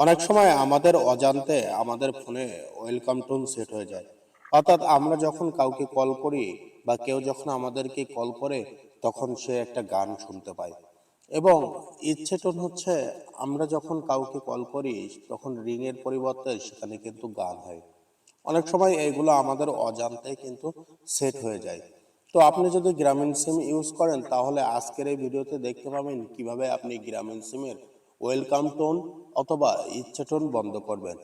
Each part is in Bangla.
অনেক সময় আমাদের অজান্তে আমাদের ফোনে ওয়েলকাম টোন সেট হয়ে যায়। অর্থাৎ আমরা যখন কাউকে কল করি বা কেউ যখন আমাদেরকে কল করে, তখন সে একটা গান শুনতে পায়। এবং ইচ্ছে টোন হচ্ছে আমরা যখন কাউকে কল করি, তখন রিংয়ের পরিবর্তে সেখানে কিন্তু গান হয়। অনেক সময় এগুলো আমাদের অজান্তে কিন্তু সেট হয়ে যায়। তো আপনি যদি গ্রামীণ সিম ইউজ করেন, তাহলে আজকের এই ভিডিওতে দেখতে পাবেন কীভাবে আপনি গ্রামীণ সিমের ওয়েলকাম টোন অথবা ইচ্ছে টোন বন্ধ করবেন।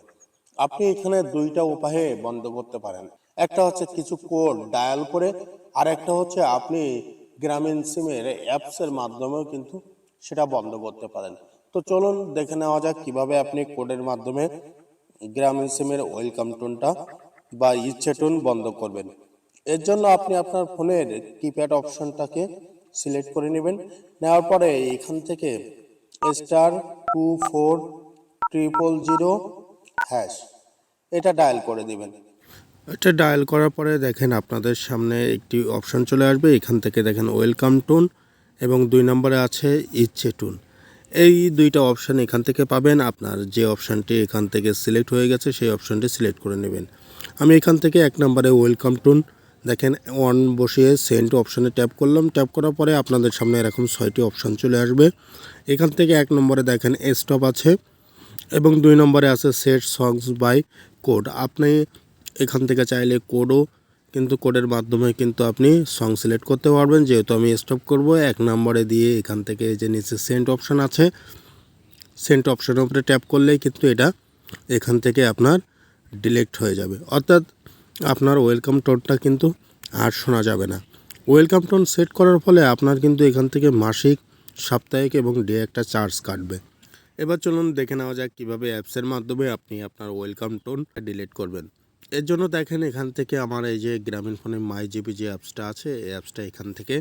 আপনি এখানে দুইটা উপায়ে বন্ধ করতে পারেন। একটা হচ্ছে কিছু কোড ডায়াল করে আর একটা হচ্ছে আপনি গ্রামীণ সিমের অ্যাপসের মাধ্যমেও কিন্তু সেটা বন্ধ করতে পারেন। তো চলুন দেখে নেওয়া যাক কীভাবে আপনি কোডের মাধ্যমে গ্রামীণ সিমের ওয়েলকাম টোনটা বা ইচ্ছে টোন বন্ধ করবেন। এর জন্য আপনি আপনার ফোনের কিপ্যাড অপশনটাকে সিলেক্ট করে নেবেন। নেওয়ার পরে এখান থেকে star two four triple zero hash. এটা ডায়াল করে দিবেন। এটা ডায়াল করার পরে দেখেন আপনাদের সামনে একটি অপশন চলে আসবে। এখান থেকে দেখেন ওয়েলকাম টুন এবং দুই নম্বরে আছে ইচ্ছে টুন। এই দুইটা অপশান এখান থেকে পাবেন। আপনার যে অপশানটি এখান থেকে সিলেক্ট হয়ে গেছে, সেই অপশানটি সিলেক্ট করে নেবেন। আমি এখান থেকে এক নম্বরে ওয়েলকাম টোন দেখেন অন বসিয়ে সেন্ট অপশানে ট্যাপ করলাম। ট্যাপ করার পরে আপনাদের সামনে এরকম ছয়টি অপশান চলে আসবে। এখান থেকে এক নম্বরে দেখেন স্টপ আছে এবং দুই নম্বরে আছে সেট সংস বাই কোড আপনি এখান থেকে চাইলে কোডও কিন্তু কোডের মাধ্যমে কিন্তু আপনি সং সিলেক্ট করতে পারবেন। যেহেতু আমি স্টপ করব, এক নম্বরে দিয়ে এখান থেকে যে নিচে সেন্ট অপশান আছে সেন্ট অপশানের উপরে ট্যাপ করলেই কিন্তু এটা এখান থেকে আপনার ডিলেক্ট হয়ে যাবে। অর্থাৎ আপনার ওয়েলকাম টোনটা কিন্তু আর শোনা যাবে না। ওয়েলকাম টোন সেট করার ফলে আপনার কিন্তু এখান থেকে মাসিক, সাপ্তাহিক এবং ডে একটা চার্জ কাটবে। এবার চলুন দেখে নেওয়া যাক কীভাবে অ্যাপসের মাধ্যমে আপনি আপনার ওয়েলকাম টোন ডিলিট করবেন। এর জন্য দেখেন এখান থেকে আমার এই যে গ্রামীণ ফোনে মাই জিপি যে অ্যাপসটা আছে, এই অ্যাপসটা এখান থেকে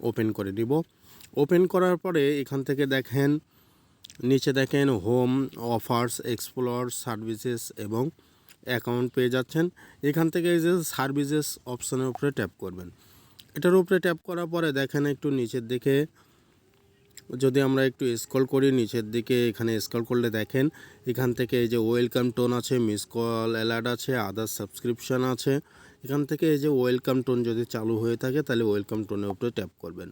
ওপেন করে নিব। ওপেন করার পরে এখান থেকে দেখেন, নিচে দেখেন হোম অফার্স এক্সপ্লোর সার্ভিসেস এবং অ্যাকাউন্ট পেয়ে যাচ্ছেন, এখান থেকে এই যে সার্ভিসেস অপশানের উপরে ট্যাপ করবেন। এটার উপরে ট্যাপ করার পরে দেখেন একটু নিচের দিকে, যদি আমরা একটু স্ক্রল করি, নিচের দিকে এখানে স্ক্রল করলে দেখেন, এখান থেকে এই যে ওয়েলকাম টোন আছে মিস কল অ্যালার্ট আছে আদার সাবস্ক্রিপশান আছে, এখান থেকে এই যে ওয়েলকাম টোন যদি চালু হয়ে থাকে, তাহলে ওয়েলকাম টোনের উপরে ট্যাপ করবেন।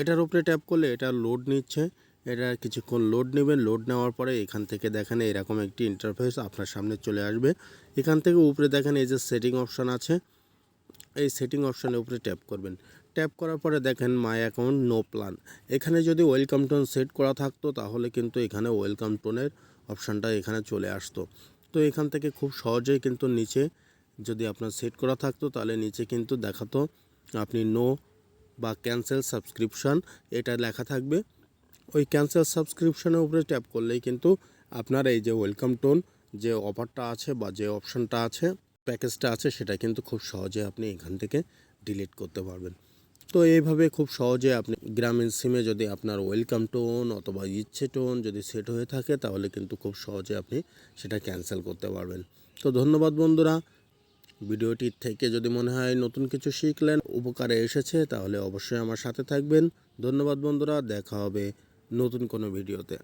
এটার উপরে ট্যাপ করলে এটা লোড নিচ্ছে এটা কিছুক্ষণ লোড নেবেন লোড নেওয়ার পরে এখান থেকে দেখেন এরকম একটি ইন্টারফেস আপনার সামনে চলে আসবে। এখান থেকে উপরে দেখেন এই যে সেটিং অপশান আছে, এই সেটিং অপশানের উপরে ট্যাপ করবেন। ট্যাপ করার পরে দেখেন মাই অ্যাকাউন্ট নো প্ল্যান এখানে যদি ওয়েলকাম টোন সেট করা থাকতো, তাহলে কিন্তু এখানে ওয়েলকাম টোনের অপশানটা এখানে চলে আসতো। তো এখান থেকে খুব সহজেই কিন্তু নিচে যদি আপনার সেট করা থাকতো, তাহলে নিচে কিন্তু দেখাতো আপনি নো বা ক্যান্সেল সাবস্ক্রিপশান এটা লেখা থাকবে। ওই ক্যান্সেল সাবস্ক্রিপশনের উপরে ট্যাপ করলেই কিন্তু আপনার এই যে ওয়েলকাম টোন যে অফারটা আছে বা যে অপশানটা আছে প্যাকেজটা আছে, সেটা কিন্তু খুব সহজে আপনি এখান থেকে ডিলিট করতে পারবেন। তো এইভাবে খুব সহজে আপনি গ্রামীণ সিমে যদি আপনার ওয়েলকাম টোন অথবা ইচ্ছে টোন যদি সেট হয়ে থাকে, তাহলে কিন্তু খুব সহজে আপনি সেটা ক্যান্সেল করতে পারবেন। তো ধন্যবাদ বন্ধুরা। ভিডিওটির থেকে যদি মনে হয় নতুন কিছু শিখলেন, উপকারে এসেছে, তাহলে অবশ্যই আমার সাথে থাকবেন। ধন্যবাদ বন্ধুরা, দেখা হবে নতুন কোনো ভিডিওতে